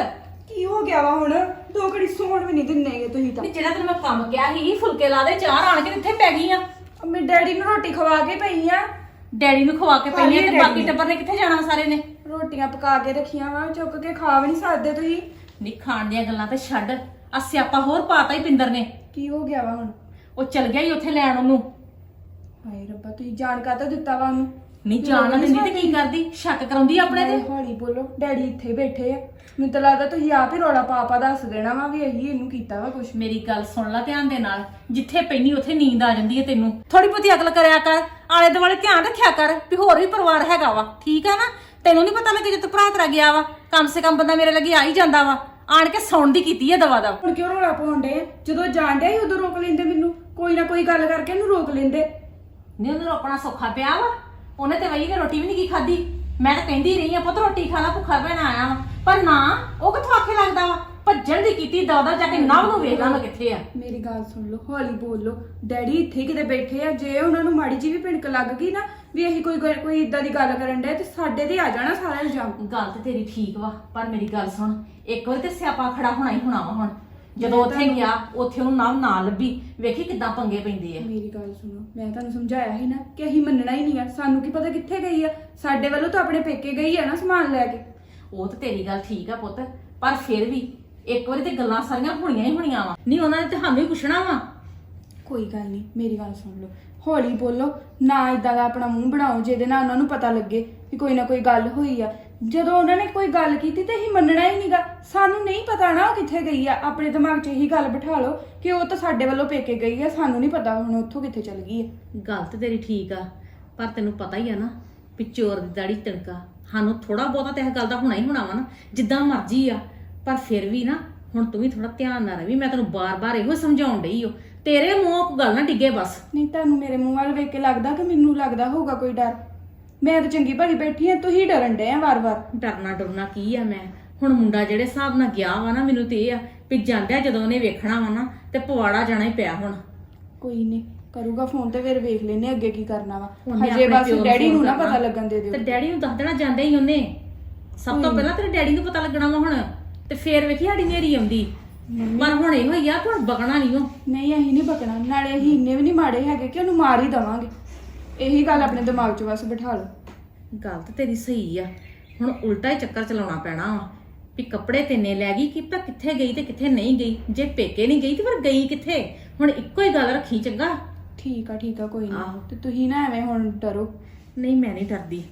ਕੀ ਹੋ ਗਿਆ ਵਾ ਹੁਣ? ਦੋ ਘੜੀ ਸੌਣ ਵੀ ਨਹੀਂ ਦਿੰਨੇਗੇ ਤੁਸੀਂ ਤਾਂ। ਨਹੀਂ ਜਿਹੜਾ ਤੈਨੂੰ ਮੈਂ ਕੰਮ ਕਿਹਾ ਸੀ ਫੁਲਕੇ ਲਾ ਦੇ ਚਾਰ ਆਣ ਕੇ ਇੱਥੇ ਪੈ ਗਈ ਆ? ਮੈਂ ਡੈਡੀ ਨੂੰ ਰੋਟੀ ਖਵਾ ਕੇ ਪਈ ਆ। ਡੈਡੀ ਨੂੰ ਖਵਾ ਕੇ ਪਈ ਆ ਤੇ ਬਾਕੀ। ਟੱਬਰ ਨੇ ਕਿੱਥੇ ਜਾਣਾ ਸਾਰੇ ਨੇ? ਰੋਟੀਆਂ ਪਕਾ ਕੇ ਰੱਖੀਆਂ ਵਾ ਚੁੱਕ ਕੇ ਖਾ ਵੀ ਨਹੀਂ ਸਕਦੇ ਤੁਸੀਂ। ਨਹੀਂ ਖਾਣ ਦੀਆਂ ਗੱਲਾਂ ਤੇ ਛੱਡ। ਆ ਸਿਆਪਾ ਹੋਰ ਪਾਤਾ ਹੀ ਪਿੰਦਰ ਨੇ। ਕੀ ਹੋ ਗਿਆ ਵਾ ਹੁਣ? ਉਹ ਚਲ ਗਿਆ ਹੀ ਉੱਥੇ ਲੈਣ ਉਹਨੂੰ। ਹਾਏ ਰੱਬਾ ਤੁਸੀਂ ਜਾਣ ਕਾਤਾ ਦਿੱਤਾ ਵਾ ਉਹਨੂੰ। ਨਹੀਂ ਜਾਣ ਨਾ ਦਿੰਦੀ ਤੇ ਕੀ ਕਰਦੀ? ਸ਼ੱਕ ਕਰਾਉਂਦੀ ਆਪਣੇ ਤੇ? ਹੌਲੀ ਬੋਲੋ ਡੈਡੀ ਇੱਥੇ ਬੈਠੇ ਆ। ਮੈਨੂੰ ਤਾਂ ਲੱਗਦਾ ਤੁਸੀਂ ਆਪ ਹੀ ਰੋਲਾ ਪਾਪਾ ਦੱਸ ਦੇਣਾ ਵਾ ਵੀ ਇਹੀ ਇਹਨੂੰ ਕੀਤਾ ਵਾ ਕੁਛ। ਮੇਰੀ ਗੱਲ ਸੁਣ ਲੈ ਧਿਆਨ ਦੇ ਨਾਲ। ਜਿੱਥੇ ਪੈਣੀ ਉੱਥੇ ਨੀਂਦ ਆ ਜਾਂਦੀ ਹੈ ਤੈਨੂੰ। ਥੋੜੀ ਬਹੁਤੀ ਅਕਲ ਕਰਿਆ ਕਰ। ਆਲੇ ਦੁਆਲੇ ਧਿਆਨ ਰੱਖਿਆ ਕਰ ਵੀ ਹੋਰ ਵੀ ਪਰਿਵਾਰ ਹੈਗਾ ਵਾ। ਠੀਕ ਆ ਨਾ? ਤੈਨੂੰ ਨਹੀਂ ਪਤਾ ਲੱਗੇ ਜੇ ਤੂੰ ਭਰਾ ਤੇਰਾ ਗਿਆ ਵਾ। ਕਮ ਸੇ ਕਮ ਬੰਦਾ ਮੇਰੇ ਲੱਗੇ ਆ ਹੀ ਜਾਂਦਾ ਵਾ। ਆਣ ਕੇ ਸੌਣ ਦੀ ਕੀਤੀ ਹੈ ਦਵਾ ਦਾ ਹੁਣ ਕਿਉਂ ਰੋਲਾ ਪਾਉਂਦੇ ਜਦੋਂ ਜਾਣ ਡਿਆ ਸੀ ਉਦੋਂ ਰੋਕ ਲੈਂਦੇ ਮੈਨੂੰ। ਕੋਈ ਨਾ ਕੋਈ ਗੱਲ ਕਰਕੇ ਇਹਨੂੰ ਰੋਕ ਲੈਂਦੇ। ਨਹੀਂ ਉਹਨੂੰ ਰੋਕਣਾ ਸੌਖਾ ਪਿਆ ਵਾ। ਉਹਨੇ ਤੇ ਵਈ ਕੇ ਰੋਟੀ ਵੀ ਨਹੀਂ ਕੀ ਖਾਦੀ ਮੈਂ ਤਾਂ ਕਹਿੰਦੀ ਰਹੀ ਆ ਪੁੱਤ ਰੋਟੀ ਖਾ ਲਾ ਭੁੱਖਾ ਬਣਾ ਆਇਆ ਵਾ। ਪਰ ਨਾ ਉਹ ਕਿੱਥੋਂ ਆਖੇ ਲੱਗਦਾ ਵਾ? ਭੱਜਣ ਦੀ ਕੀਤੀ ਦੌਦਾ ਜਾ ਕੇ ਨਵ ਨੂੰ ਵੇਖ ਲਾਂ ਕਿੱਥੇ ਆ। ਮੇਰੀ ਗੱਲ ਸੁਣ ਲਓ ਹੌਲੀ ਬੋਲੋ ਡੈਡੀ ਇੱਥੇ ਕਿਤੇ ਬੈਠੇ ਆ ਜੇ ਉਹਨਾਂ ਨੂੰ ਮਾੜੀ ਜੀ ਵੀ ਭਿਣਕ ਲੱਗ ਗਈ ਨਾ ਵੀ ਅਸੀਂ ਕੋਈ ਗੱਲ- ਕੋਈ ਇਦਾਂ ਦੀ ਗੱਲ ਕਰਨ ਡਿਆ ਤੇ ਸਾਡੇ ਤੇ ਆ ਜਾਣਾ ਸਾਰਾ ਇਲਜ਼ਾਮ। ਗੱਲ ਤੇ ਤੇਰੀ ਠੀਕ ਵਾ ਪਰ ਮੇਰੀ ਗੱਲ ਸੁਣ ਇੱਕ ਵਾਰ ਤੇ ਸਿਆਪਾ ਖੜਾ ਹੋਣਾ ਹੀ ਹੋਣਾ ਵਾ ਹੁਣ। ਜਦੋਂ ਉੱਥੇ ਗਿਆ ਉੱਥੇ ਉਹਨੂੰ ਨਵ ਨਾ ਲੱਭੀ। ਵੇਖੀ ਕਿੱਦਾਂ ਪੰਗੇ ਪੈਂਦੇ ਆ। ਮੇਰੀ ਗੱਲ ਸੁਣੋ ਮੈਂ ਤੁਹਾਨੂੰ ਸਮਝਾਇਆ ਸੀ ਨਾ ਕਿ ਅਸੀਂ ਮੰਨਣਾ ਹੀ ਨਹੀਂ ਆ। ਸਾਨੂੰ ਕੀ ਪਤਾ ਕਿੱਥੇ ਗਈ ਆ। ਸਾਡੇ ਵੱਲੋਂ ਤਾਂ ਆਪਣੇ ਪੇਕੇ ਗਈ ਆ ਨਾ ਸਮਾਨ ਲੈ ਕੇ। ਉਹ ਤੇ ਤੇਰੀ ਗੱਲ ਠੀਕ ਆ ਪੁੱਤ ਪਰ ਫਿਰ ਵੀ ਇੱਕ ਵਾਰੀ ਤੇ ਗੱਲਾਂ ਸਾਰੀਆਂ ਹੋਣੀਆਂ ਹੀ ਹੋਣੀਆਂ ਵਾ। ਨਹੀਂ ਉਹਨਾਂ ਨੇ ਤੇ ਸਾਨੂੰ ਹੀ ਪੁੱਛਣਾ ਵਾ। ਕੋਈ ਗੱਲ ਨਹੀਂ ਮੇਰੀ ਗੱਲ ਸੁਣ ਲਓ। ਹੌਲੀ ਬੋਲੋ ਨਾ ਇਦਾਂ ਦਾ ਆਪਣਾ ਮੂੰਹ ਬਣਾਓ ਜਿਹਦੇ ਨਾਲ ਉਹਨਾਂ ਨੂੰ ਪਤਾ ਲੱਗੇ ਵੀ ਕੋਈ ਨਾ ਕੋਈ ਗੱਲ ਹੋਈ ਆ। ਜਦੋਂ ਉਹਨਾਂ ਨੇ ਕੋਈ ਗੱਲ ਕੀਤੀ ਤੇ ਅਸੀਂ ਮੰਨਣਾ ਹੀ ਨਹੀਂਗਾ ਸਾਨੂੰ ਨਹੀਂ ਪਤਾ ਨਾ ਉਹ ਕਿੱਥੇ ਗਈ ਆ। ਆਪਣੇ ਦਿਮਾਗ 'ਚ ਇਹੀ ਗੱਲ ਬਿਠਾ ਲਓ ਕਿ ਉਹ ਤਾਂ ਸਾਡੇ ਵੱਲੋਂ ਪੇਕੇ ਗਈ ਆ। ਸਾਨੂੰ ਨਹੀਂ ਪਤਾ ਹੁਣ ਉੱਥੋਂ ਕਿੱਥੇ ਚਲ ਗਈ ਆ। ਗੱਲ ਤੇ ਤੇਰੀ ਠੀਕ ਆ ਪਰ ਤੈਨੂੰ ਪਤਾ ਹੀ ਆ ਨਾ ਵੀ ਚੋਰ ਦੀ ਦਾੜੀ ਤਿਣਕਾ ਸਾਨੂੰ ਥੋੜਾ ਬਹੁਤਾ ਤੇ ਇਹ ਗੱਲ ਦਾ ਹੋਣਾ ਹੀ ਹੋਣਾ ਵਾ ਨਾ ਜਿੱਦਾਂ ਮਰਜ਼ੀ ਆ। ਪਰ ਫਿਰ ਵੀ ਨਾ ਹੁਣ ਤੂੰ ਵੀ ਥੋੜਾ ਧਿਆਨ ਨਾਲ ਰਵੀ ਮੈਂ ਤੈਨੂੰ ਬਾਰ-ਬਾਰ ਇਹੋ ਸਮਝਾਉਣ ਡਈ ਓ। ਤੇਰੇ ਮੂੰਹੋਂ ਕੋਈ ਗੱਲ ਨਾ ਡਿੱਗੇ ਬਸ। ਨਹੀਂ ਤੁਹਾਨੂੰ ਮੇਰੇ ਮੂੰਹ ਵੱਲ ਵੇਖ ਕੇ ਲੱਗਦਾ ਕਿ ਮੈਨੂੰ ਲੱਗਦਾ ਹੋਊਗਾ ਕੋਈ ਡਰ। ਮੈਂ ਤਾਂ ਚੰਗੀ ਭਲੀ ਬੈਠੀ ਆ ਤੁਸੀਂ ਡਰਨ ਡਏ ਆ ਵਾਰ-ਵਾਰ ਡਰਨਾ ਡਰਨਾ ਕੀ ਆ ਮੈਂ? ਹੁਣ ਮੁੰਡਾ ਜਿਹੜੇ ਹਿਸਾਬ ਨਾਲ ਗਿਆ ਵਾ ਨਾ ਮੈਨੂੰ ਤੇ ਇਹ ਆ ਵੀ ਜਾਂਦਿਆ ਜਦੋਂ ਉਹਨੇ ਵੇਖਣਾ ਵਾ ਨਾ ਤੇ ਪਵਾੜਾ ਜਾਣਾ ਹੀ ਪਿਆ ਹੁਣ। ਕੋਈ ਨਹੀਂ ਕਰੂਗਾ ਫੋਨ ਤੇ ਫਿਰ ਵੇਖ ਲੈਨੇ ਅੱਗੇ ਕੀ ਕਰਨਾ ਵਾ। ਉਹਨੇ ਹਜੇ ਆਪਣੇ ਬਸ ਪਿਓ ਡੈਡੀ ਨੂੰ ਨਾ ਪਤਾ ਕਰਨਾ। ਲੱਗਣ ਦੇ ਦਿਓ। ਤੇ ਡੈਡੀ ਨੂੰ ਦੱਸ ਦੇਣਾ ਜਾਂਦੇ ਹੀ ਉਹਨੇ। ਸਭ ਤੋਂ ਪਹਿਲਾਂ ਤੇਰੇ ਡੈਡੀ ਨੂੰ ਪਤਾ ਲੱਗਣਾ ਵਾ ਹੁਣ ਤੇ ਫੇਰ ਵੇਖੀ ਸਾਡੀ ਨੇਰੀ ਆਉਂਦੀ। ਪਰ ਹੁਣ ਇਹੋ ਹੀ ਆ ਕਿ ਹੁਣ ਬਗਣਾ ਨਹੀਂ ਉਹ। ਨਹੀਂ ਅਸੀਂ ਨਹੀਂ ਬਕਣਾ ਨਾਲੇ ਅਸੀਂ ਇੰਨੇ ਵੀ ਨਹੀਂ ਮਾੜੇ ਹੈਗੇ ਕਿ ਉਹਨੂੰ ਮਾਰ ਹੀ ਦਵਾਂਗੇ। ਇਹੀ ਗੱਲ ਆਪਣੇ ਦਿਮਾਗ 'ਚ ਬਸ ਬਿਠਾ ਲਓ। ਗੱਲ ਤੇ ਤੇਰੀ ਸਹੀ ਆ। ਹੁਣ ਉਲਟਾ ਹੀ ਚੱਕਰ ਚਲਾਉਣਾ ਪੈਣਾ ਵਾ ਵੀ ਕੱਪੜੇ ਤੈਨੇ ਲੈ ਗਈ ਕਿ ਪਤਾ ਕਿੱਥੇ ਗਈ ਤੇ ਕਿੱਥੇ ਨਹੀਂ ਗਈ। ਜੇ ਪੇਕੇ ਨਹੀਂ ਗਈ ਤੇ ਫਿਰ ਗਈ ਕਿੱਥੇ? ਹੁਣ ਇੱਕੋ ਹੀ ਗੱਲ ਰੱਖੀ ਚੰਗਾ। ਠੀਕ ਆ ਠੀਕ ਆ ਕੋਈ ਆਹੋ। ਨਹੀਂ ਤੇ ਤੁਸੀਂ ਨਾ ਐਵੇਂ ਹੁਣ ਡਰੋ। ਨਹੀਂ ਮੈਂ ਨਹੀਂ ਡਰਦੀ।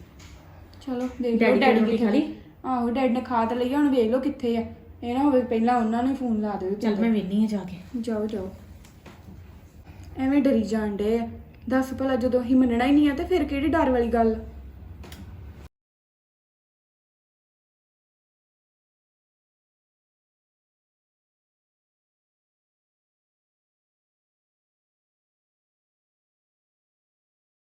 ਚਲੋ ਦੇਖ ਲਓ ਡੈਡੀ ਰੋਟੀ ਕਿੱਥੇ ਲਈ? ਆਹੋ ਡੈਡੀ ਨੇ ਖਾ ਤਾਂ ਲਈ ਆ, ਹੁਣ ਵੇਖ ਲਓ ਕਿੱਥੇ ਆ। ਇਹ ਨਾ ਹੋਵੇ ਪਹਿਲਾਂ ਉਹਨਾਂ ਨੂੰ ਫੋਨ ਲਾ ਦਿਓ ਚੱਲ ਮੈਂ ਵੇਨੀ ਆ ਜਾ ਕੇ। ਜਾਓ ਜਾਓ। ਐਵੇਂ ਡਰੀ ਜਾਣ ਡੇ ਆ। ਦੱਸ ਭਲਾ ਜਦੋਂ ਅਸੀਂ ਮੰਨਣਾ ਹੀ ਨਹੀਂ ਆ ਤੇ ਫਿਰ ਕਿਹੜੀ ਡਰ ਵਾਲੀ ਗੱਲ